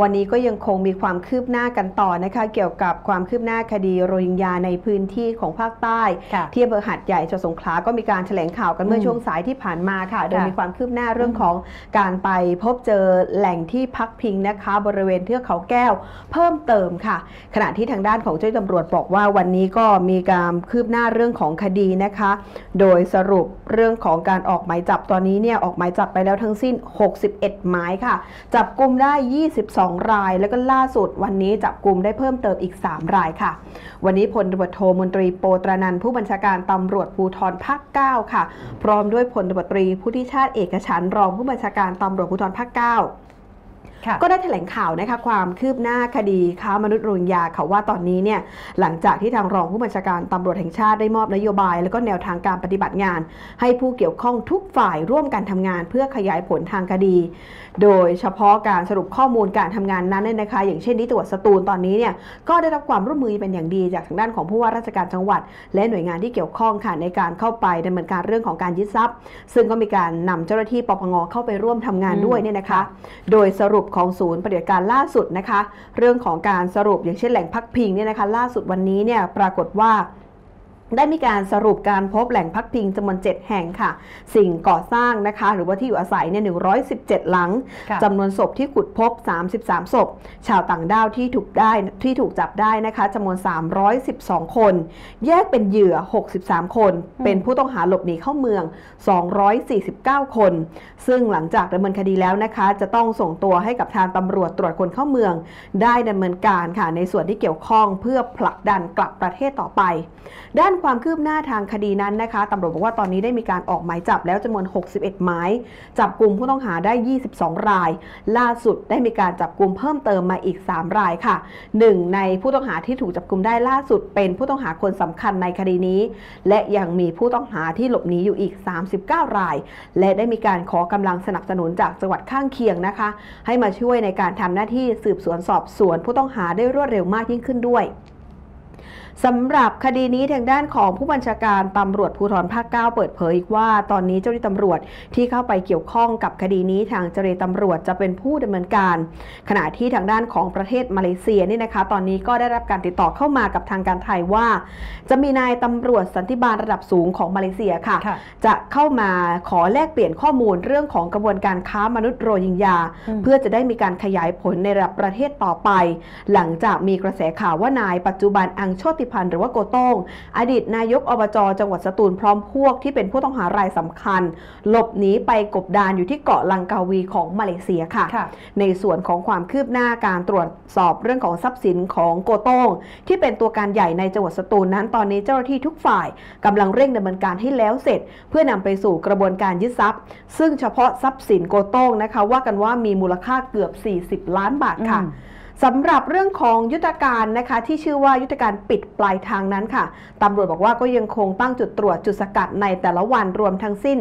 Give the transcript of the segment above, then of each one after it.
วันนี้ก็ยังคงมีความคืบหน้ากันต่อนะคะ เกี่ยวกับความคืบหน้าคดีโรฮิงญาในพื้นที่ของภาคใต้ค่ะที่อำเภอหัดใหญ่จังหวัดสงขลาก็มีการแถลงข่าวกันเมื่อมช่วงสายที่ผ่านมาค่ะ โดยค่ะมีความคืบหน้าเรื่องของการไปพบเจอแหล่งที่พักพิงนะคะ บริเวณเทือกเขาแก้วเพิ่มเติมค่ะ ขณะที่ทางด้านของเจ้าหน้าที่ตำรวจบอกว่าวันนี้ก็มีการคืบหน้าเรื่องของคดีนะคะ โดยสรุปเรื่องของการออกหมายจับตอนนี้เนี่ยออกหมายจับไปแล้วทั้งสิ้น 61 หมายค่ะ จับกลุ่มได้ 22ราย แล้วก็ล่าสุดวันนี้จับกลุ่มได้เพิ่มเติมอีก 3 รายค่ะ วันนี้พลตำรวจโทมนตรีโปตรานันผู้บัญชาการตำรวจภูธรภาค 9 ค่ะ พร้อมด้วยพลตำรวจตรีผู้ที่ชาติเอกฉันรองผู้บัญชาการตำรวจภูธรภาค 9 ก็ได้แถลงข่าวนะคะความคืบหน้าคดีค้ามนุษย์โรฮิงญาค่ะว่าตอนนี้เนี่ยหลังจากที่ทางรองผู้บัญชาการตำรวจแห่งชาติได้มอบนโยบาย แล้วก็แนวทางการปฏิบัติงาน ให้ผู้เกี่ยวข้องทุกฝ่ายร่วมกันทำงาน เพื่อขยายผลทางคดี โดยเฉพาะการสรุปข้อมูลการทำงานนั้นเนี่ยนะคะ อย่างเช่นที่จังหวัดสตูลตอนนี้เนี่ยก็ได้รับความร่วมมือเป็นอย่างดีจากทางด้านของผู้ว่าราชการจังหวัด และหน่วยงานที่เกี่ยวข้องค่ะในการเข้าไปดำเนินการเรื่องของการยึดทรัพย์ ซึ่งก็มีการนำเจ้าหน้าที่ปปงเข้าไปร่วมทำงานอืมด้วยเนี่ยนะคะ โดยสรุปของศูนย์ปฏิบัติการล่าสุดนะคะ เรื่องของการสรุปอย่างเช่นแหล่งพักพิงเนี่ยนะคะ ล่าสุดวันนี้เนี่ยปรากฏว่า ได้มีการสรุปการพบแหล่งพักพิงจำนวน 7 แห่งค่ะ สิ่งก่อสร้างนะคะ หรือว่าที่อยู่อาศัยเนี่ย 117 หลังค่ะจำนวนศพที่ขุดพบ 33 ศพ ชาวต่างด้าวที่ถูกได้ที่ถูกจับได้นะคะจำนวน 312 คน แยกเป็นเหยื่อ 63 คนอืมเป็นผู้ต้องหาหลบหนีเข้าเมือง 249 คน ซึ่งหลังจากดำเนินคดีแล้วนะคะ จะต้องส่งตัวให้กับทางตำรวจตรวจคนเข้าเมือง ได้ดำเนินการค่ะในส่วนที่เกี่ยวข้องเพื่อผลักดันกลับประเทศต่อไป ด้านความคืบหน้าทางคดีนั้นนะคะตำรวจบอกว่าตอนนี้ได้มีการออกหมายจับแล้วจำนวน 61 หมาย จับกลุ่มผู้ต้องหาได้ 22 ราย ล่าสุดได้มีการจับกลุ่มเพิ่มเติมมาอีก 3 รายค่ะหนึ่งในผู้ต้องหาที่ถูกจับกลุ่มได้ล่าสุด เป็นผู้ต้องหาคนสำคัญในคดีนี้ และยังมีผู้ต้องหาที่หลบหนีอยู่อีก 39 ราย และได้มีการขอกำลังสนับสนุนจากจังหวัดข้างเคียงนะคะ ให้มาช่วยในการทำหน้าที่สืบสวนสอบสวนผู้ต้องหาได้รวดเร็วมากยิ่งขึ้นด้วย สำหรับคดีนี้ทางด้านของผู้บัญชาการตำรวจภูธรภาค 9 เปิดเผยอีกว่า ตอนนี้เจ้าหน้าที่ตำรวจที่เข้าไปเกี่ยวข้องกับคดีนี้ทางเจรตำรวจจะเป็นผู้ดำเนินการ ขณะที่ทางด้านของประเทศมาเลเซียนี่นะคะ ตอนนี้ก็ได้รับการติดต่อเข้ามากับทางการไทยว่า จะมีนายตำรวจสันติบาลระดับสูงของมาเลเซียค่ะค่ะจะเข้ามาขอแลกเปลี่ยนข้อมูลเรื่องของกระบวนการค้ามนุษย์โรฮิงญาอืมเพื่อจะได้มีการขยายผลในระดับประเทศต่อไป หลังจากมีกระแสข่าวว่านายปัจจุบันอังโชติพันธ์หรือว่าโกโต้งอดีตนายกอบจจังหวัดสตูลพร้อมพวกที่เป็นผู้ต้องหารายสำคัญ หลบหนีไปกบดานอยู่ที่เกาะลังกาวีของมาเลเซียค่ะค่ะในส่วนของความคืบหน้าการตรวจสอบเรื่องของทรัพย์สินของโกโต้งที่เป็นตัวการใหญ่ในจังหวัดสตูลนั้น ตอนนี้เจ้าหน้าที่ทุกฝ่ายกำลังเร่งดำเนินการให้แล้วเสร็จ เพื่อนำไปสู่กระบวนการยึดทรัพย์ ซึ่งเฉพาะทรัพย์สินโกโต้งนะคะว่ากันว่ามีมูลค่าเกือบ 40 ล้านบาทค่ะอืม สำหรับเรื่องของยุทธการนะคะที่ชื่อว่ายุทธการปิดปลายทางนั้นค่ะตำรวจบอกว่าก็ยังคงตั้งจุดตรวจจุดสกัดในแต่ละวันรวมทั้งสิ้น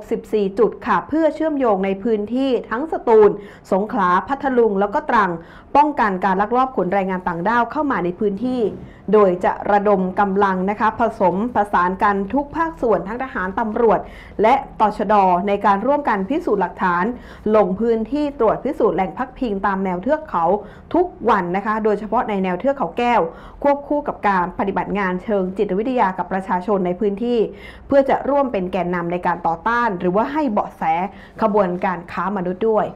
64 จุดค่ะ เพื่อเชื่อมโยงในพื้นที่ทั้งสตูล สงขลาพัทลุง แล้วก็ตรัง ป้องกันการลักลอบขนแรงงานต่างด้าวเข้ามาในพื้นที่ โดยจะระดมกำลังนะคะผสมผสานกันทุกภาคส่วนทั้งทหารตำรวจ และตชดในการร่วมกันพิสูจน์หลักฐาน ลงพื้นที่ตรวจพิสูจน์แหล่งพักพิงตามแนวเทือกเขาทุกวันนะคะ โดยเฉพาะในแนวเทือกเขาแก้ว ควบคู่กับการปฏิบัติงานเชิงจิตวิทยากับประชาชนในพื้นที่ เพื่อจะร่วมเป็นแกนนำในการต่อต้าน หรือว่าให้เบาะแสขบวนการค้ามนุษย์ด้วย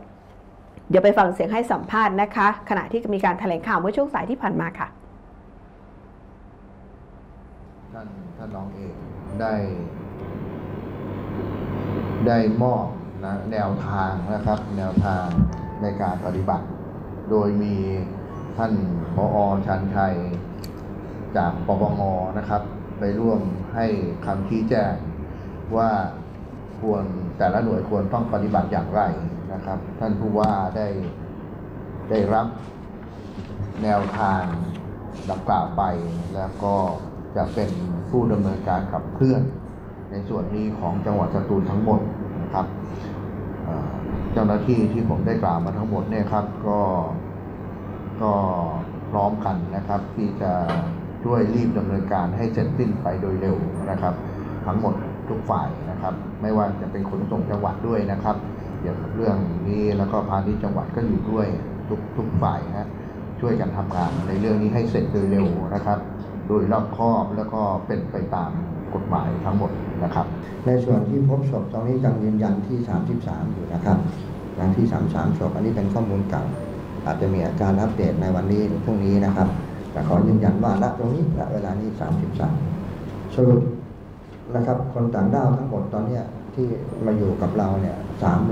เดี๋ยวไปฟังเสียงให้สัมภาษณ์นะคะ ขณะที่มีการแถลงข่าวเมื่อช่วงสายที่ผ่านมาค่ะ ท่านรองเอกได้ ได้มอบนะแนวทางนะครับ แนวทางในการปฏิบัติ โดยมีท่านพอชันชัย จากปปงนะครับ ไปร่วมให้คำชี้แจงว่าควรแต่ละหน่วยควรต้องปฏิบัติอย่างไรนะครับ ท่านผู้ว่าได้ได้รับแนวทางดังกล่าวไปแล้วก็ จะเป็นผู้ดำเนินการขับเคลื่อน ในส่วนนี้ของจังหวัดสตูลทั้งหมดนะครับเจ้าหน้าที่ที่ผมได้กล่าวมาทั้งหมดเนี่ยครับก็ก็พร้อมกันนะครับ ที่จะช่วยรีบดำเนินการให้เสร็จสิ้นไปโดยเร็วนะครับ ทั้งหมดทุกฝ่ายนะครับ ไม่ว่าจะเป็นขนส่งจังหวัดด้วยนะครับเกี่ยวกับเรื่องนี้แล้วก็พาณิชย์จังหวัดก็อยู่ด้วยทุกทุกฝ่ายนะช่วยกันทำงานในเรื่องนี้ให้เสร็จโดยเร็วนะครับ โดยรอบคอบแล้วก็เป็นไปตามกฎหมายทั้งหมดนะครับ ในส่วนที่พบศพตรงนี้ยังยืนยันที่ 33 อยู่นะครับยังที่ 33ศพอันนี้เป็นข้อมูลเก่า อาจจะมีการอัปเดตในวันนี้หรือพรุ่งนี้นะครับแต่ขอยืนยันว่าณตรงนี้ณเวลานี้ 33 สรุปนะครับคนต่างด้าวทั้งหมดตอนนี้ที่มาอยู่กับเราเนี่ย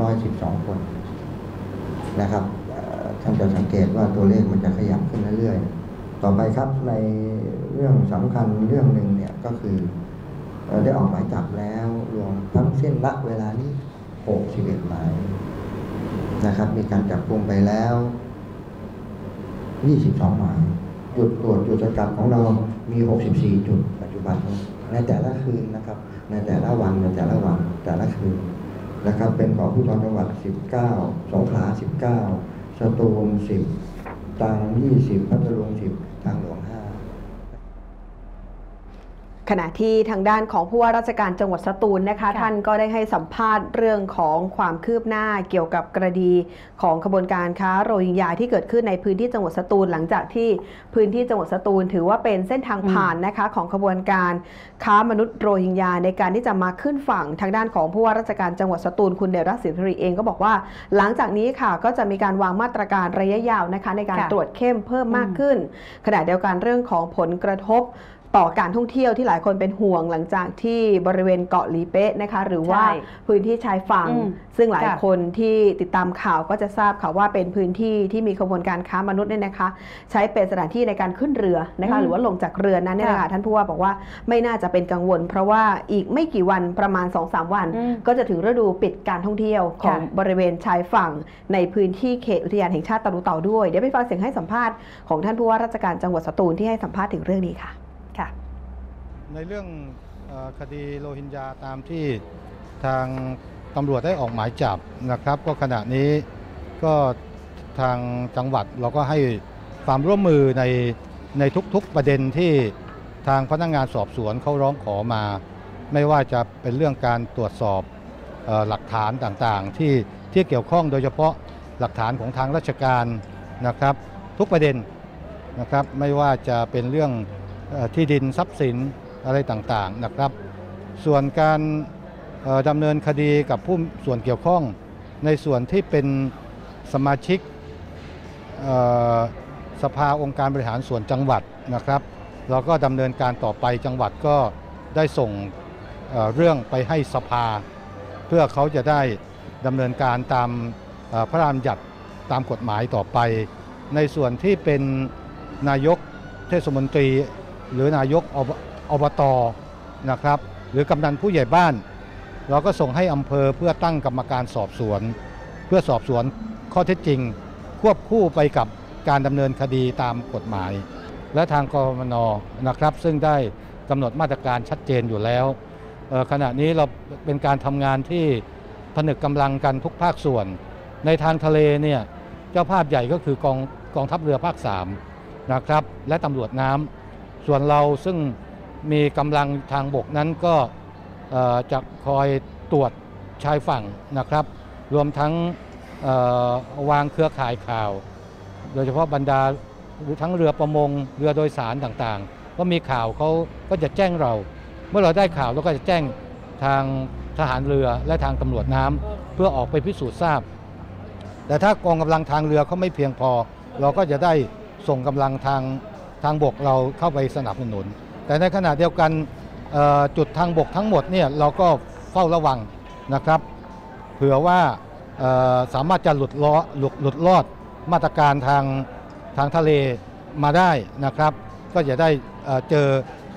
312 คนนะครับท่านจะสังเกตว่าตัวเลขมันจะขยับขึ้นเรื่อยๆ ต่อไปครับใน เรื่องสำคัญเรื่องหนึ่งเนี่ยก็คือเอ่อได้ออกหมายจับแล้วรวมทั้งเส้นณเวลานี้61หมายนะครับ มีการจับกลุ่มไปแล้ว22หมายจุดตรวจจุดสกัดของเรามี64จุดปัจจุบันในแต่ละคืนนะครับ ในแต่ละวันในแต่ละวันแต่ละคืนนะครับ เป็นของผู้ทรจังหวัด19สงขลา19สตูล10ตัง20พัทลุง10ทางหลวง ขณะที่ทางด้านของผู้ว่าราชการจังหวัดสตูลนะคะค่ะท่านก็ได้ให้สัมภาษณ์เรื่องของความคืบหน้าเกี่ยวกับกรณีของขบวนการค้าโรฮิงญาที่เกิดขึ้นในพื้นที่จังหวัดสตูลหลังจากที่พื้นที่จังหวัดสตูล ถือว่าเป็นเส้นทางผ่านนะคะของขบวนการค้ามนุษย์โรฮิงญาในการที่จะมาขึ้นฝั่งทางด้านของผู้ว่าราชการจังหวัดสตูลคุณเดรัสสิริเองก็บอกว่า หลังจากนี้ค่ะก็จะมีการวางมาตรการระยะยาวนะคะในการค่ะตรวจเข้มเพิ่มมากขึ้น ขณะเดียวกันเรื่องของผลกระทบ ต่อการท่องเที่ยวที่หลายคนเป็นห่วงหลังจากที่บริเวณเกาะลีเป๊ะนะคะ หรือว่าใช่พื้นที่ชายฝั่งอืมซึ่งหลายค่ะคนที่ติดตามข่าวก็จะทราบค่ะว่าเป็นพื้นที่ที่มีขบวนการค้ามนุษย์เนี่ยนะคะ ใช้เป็นสถานที่ในการขึ้นเรือนะคะอืมหรือว่าลงจากเรือนั้นเนี่ยนะคะค่ะท่านผู้ว่าบอกว่าไม่น่าจะเป็นกังวล เพราะว่าอีกไม่กี่วันประมาณ 2-3 วันอืมก็จะถึงฤดูปิดการท่องเที่ยวของค่ะบริเวณชายฝั่ง ในพื้นที่เขตอุทยานแห่งชาติตะลุเต่าด้วยเดี๋ยวไปฟังเสียงให้สัมภาษณ์ของท่านผู้ว่าราชการจังหวัดสตูลที่ให้สัมภาษณ์ถึงเรื่องนี้ค่ะค่ะ ในเรื่องคดีโรฮิงญาตามที่ทางตำรวจได้ออกหมายจับนะครับ ก็ขณะนี้ก็ทางจังหวัดเราก็ให้ความร่วมมือในในทุกๆประเด็นที่ทางพนักงานสอบสวนเขาร้องขอมา ไม่ว่าจะเป็นเรื่องการตรวจสอบออหลักฐานต่างๆ ที่ที่เกี่ยวข้องโดยเฉพาะหลักฐานของทางราชการนะครับ ทุกประเด็นนะครับไม่ว่าจะเป็นเรื่องอที่ดินทรัพย์สิน อะไรต่างๆนะครับ ส่วนการดำเนินคดีกับผู้ส่วนเกี่ยวข้อง ในส่วนที่เป็นสมาชิกสภาองค์การบริหารส่วนจังหวัดนะครับ เราก็ดำเนินการต่อไปจังหวัดก็ได้ส่งเเรื่องไปให้สภา เพื่อเขาจะได้ดำเนินการตามพระราชบัญญัติตามกฎหมายต่อไป ในส่วนที่เป็นนายกเทศมนตรี หรือนายก อบอบตนะครับ หรือกำนันผู้ใหญ่บ้าน เราก็ส่งให้อำเภอเพื่อตั้งกรรมการสอบสวน เพื่อสอบสวนข้อเท็จจริง ควบคู่ไปกับการดำเนินคดีตามกฎหมาย และทางกรมนนะครับ ซึ่งได้กำหนดมาตรการชัดเจนอยู่แล้วขณะนี้เราเป็นการทำงานที่ผนึกกำลังกันทุกภาคส่วน ในทางทะเลเนี่ยเจ้าภาพใหญ่ก็คือกองกองทัพเรือภาค3นะครับและตำรวจน้ำส่วนเราซึ่ง มีกำลังทางบกนั้นก็จะคอยตรวจชายฝั่งนะครับ รวมทั้งวางเครือข่ายข่าว โดยเฉพาะบรรดาทั้งเรือประมงเรือโดยสารต่างๆ ก็มีข่าวเขาก็จะแจ้งเรา เมื่อเราได้ข่าวเราก็จะแจ้งทางทหารเรือและทางตำรวจน้ำเพื่อออกไปพิสูจน์ทราบ แต่ถ้ากองกำลังทางเรือเขาไม่เพียงพอ เราก็จะได้ส่งกำลังทางทางบกเราเข้าไปสนับสนุน แต่ในขณะเดียวกันจุดทางบกทั้งหมดเนี่ยเราก็เฝ้าระวังนะครับ เผื่อว่าสามารถจะหลุดล้อหลุดหลุดรอดมาตรการทางทางทะเลมาได้นะครับ ก็จะได้เจอ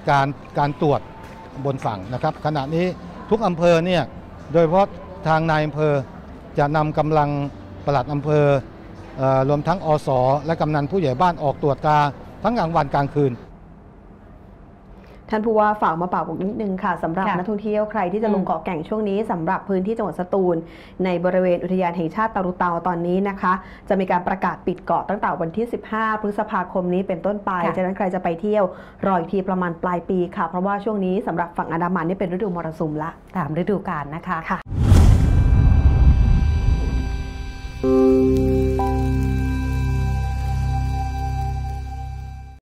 การการตรวจบนฝั่งนะครับ ขณะนี้ทุกอำเภอเนี่ยโดยเฉพาะทางนายอำเภอจะนำกำลังปลัดอำเภอรวมทั้งอสและกำนันผู้ใหญ่บ้านออกตรวจตราทั้งกลางวันกลางคืน ท่านผู้ว่าฝากมาปากบอกนิดนึงค่ะสำหรับค่ะนักท่องเที่ยวใครที่จะอืมลงเกาะแก่งช่วงนี้สำหรับพื้นที่จังหวัดสตูล ในบริเวณอุทยานแห่งชาติตารุเตาตอนนี้นะคะ จะมีการประกาศปิดเกาะตั้งแต่วันที่ 15 พฤษภาคมนี้เป็นต้นไปค่ะฉะนั้นใครจะไปเที่ยวรออีกทีประมาณปลายปีค่ะ เพราะว่าช่วงนี้สำหรับฝั่งอันดามันนี่เป็นฤดูมรสุมละตามฤดูกาลนะคะค่ะ